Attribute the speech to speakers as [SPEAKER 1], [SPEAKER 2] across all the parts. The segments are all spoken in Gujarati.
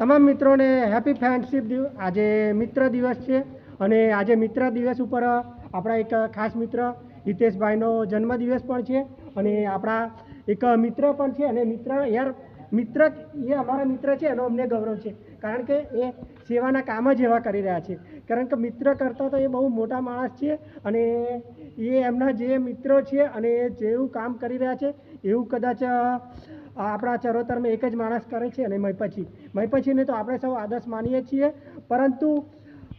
[SPEAKER 1] તમામ મિત્રોને હેપી ફ્રેન્ડશીપ આજે મિત્ર દિવસ છે અને આજે મિત્ર દિવસ ઉપર આપણા એક ખાસ મિત્ર હિતેશભાઈનો જન્મદિવસ પણ છે અને આપણા એક મિત્ર પણ છે અને મિત્ર યાર, મિત્ર એ અમારા મિત્ર છે એનો અમને ગૌરવ છે. કારણ કે એ સેવાના કામ જ એવા કરી રહ્યા છે. કારણ કે મિત્ર કરતાં તો એ બહુ મોટા માણસ છે અને એ એમના જે મિત્રો છે અને એ જેવું કામ કરી રહ્યા છે, એવું કદાચ આપણા ચરોતરમાં એક જ માણસ કરે છે અને મયપછી મયપછીને તો આપણે સૌ આદર્શ માનીએ છીએ, પરંતુ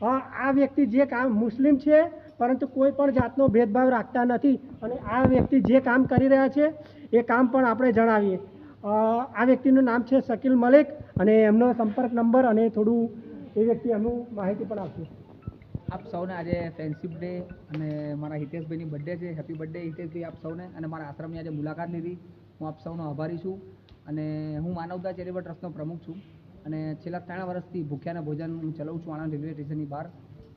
[SPEAKER 1] આ વ્યક્તિ જે કામ મુસ્લિમ છે, પરંતુ કોઈ પણ જાતનો ભેદભાવ રાખતા નથી અને આ વ્યક્તિ જે કામ કરી રહ્યા છે, એ કામ પણ આપણે જણાવીએ. આ વ્યક્તિનું નામ છે શકીલ મલિક અને એમનો સંપર્ક નંબર અને થોડું એ વ્યક્તિ એમનું માહિતી પણ આપશે.
[SPEAKER 2] આપ સૌને આજે ફ્રેન્ડશિપ ડે અને મારા હિતેશભાઈની બર્થડે છે. હેપી બર્થડે હિતેશભાઈ આપ સૌને. અને મારા આશ્રમની આજે મુલાકાત લીધી. હું આપ સૌનો આભારી છું અને હું માનવતા ચેરિટેબલ ટ્રસ્ટનો પ્રમુખ છું અને છેલ્લા ત્રણ વર્ષથી ભૂખ્યાના ભોજન હું ચલાવું છું આણંદ રેલવે સ્ટેશનની બહાર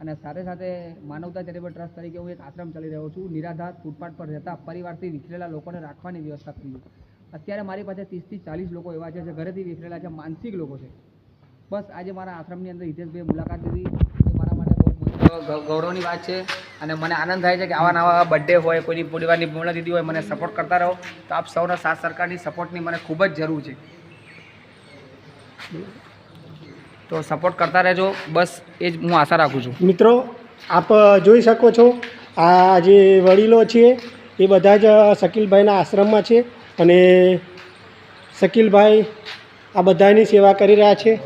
[SPEAKER 2] અને સાથે સાથે માનવતા ચેરિટેબલ ટ્રસ્ટ તરીકે હું એક આશ્રમ ચલાવી રહ્યો છું, નિરાધાર ફૂટપાથ પર રહેતા પરિવારથી વિખરેલા લોકોને રાખવાની વ્યવસ્થા કરી અત્યારે મારી પાસે ત્રીસથી ચાલીસ લોકો એવા છે જે ઘરેથી વિખરેલા છે, માનસિક લોકો છે. બસ આજે મારા આશ્રમની અંદર હિતેશભાઈએ મુલાકાત લીધી એ મારા માટે બહુ મોટો ગૌ- ગૌરવની વાત છે અને મને આનંદ થાય છે કે આવા નવા બર્થડે હોય, કોઈની પરિવારની પૂર્ણતિથિ હોય, મને સપોર્ટ કરતા રહો. તો આપ સૌના સાથ સરકારની સપોર્ટની મને ખૂબ જ જરૂર છે. તો સપોર્ટ કરતા રહેજો. બસ, એ જ હું આશા રાખું છું.
[SPEAKER 1] મિત્રો, આપ જોઈ શકો છો, આ જે વડીલો છે, એ બધા જ શકીલભાઈના આશ્રમમાં છે અને શકીલભાઈ આ બધાની સેવા કરી રહ્યા છે.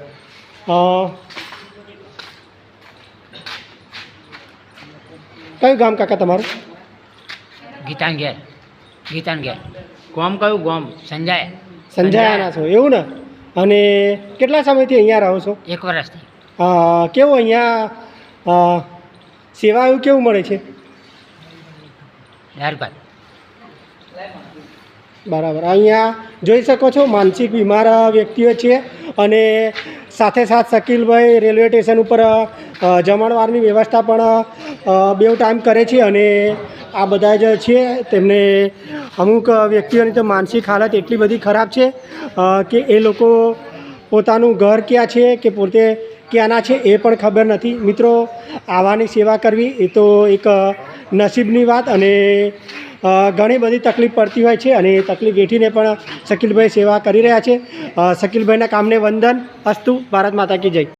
[SPEAKER 1] કયું ગામ કાકા તમારું?
[SPEAKER 3] ગીતાન ઘેર ગીતાન ઘેર
[SPEAKER 4] ગોમ કયું ગોમ?
[SPEAKER 3] સંજાય
[SPEAKER 1] સંજાયાના છો. એવું ને? અને કેટલા સમયથી અહીંયા રહો છો?
[SPEAKER 3] એક વર્ષથી.
[SPEAKER 1] કેવું અહીંયા સેવા એવું કેવું મળે છે? બરાબર. અહીંયા જોઈ શકો છો માનસિક બીમાર વ્યક્તિઓ છે અને સાથે સાથ શકીલભાઈ રેલવે સ્ટેશન ઉપર જમણવારની વ્યવસ્થા પણ બેવ ટાઈમ કરે છે અને આ બધા જ છે તેમને અમુક વ્યક્તિઓની તો માનસિક હાલત એટલી બધી ખરાબ છે કે એ લોકો પોતાનું ઘર ક્યાં છે કે પોતે ક્યાંના છે એ પણ ખબર નથી. મિત્રો, આવાની સેવા કરવી એ તો એક નસીબની વાત અને ઘણી બધી તકલીફ પડતી હોય છે અને એ તકલીફ વેઠીને પણ શકીલભાઈ સેવા કરી રહ્યા છે. શકીલભાઈના કામને વંદન, અસ્તુ, ભારત માતા કી જય.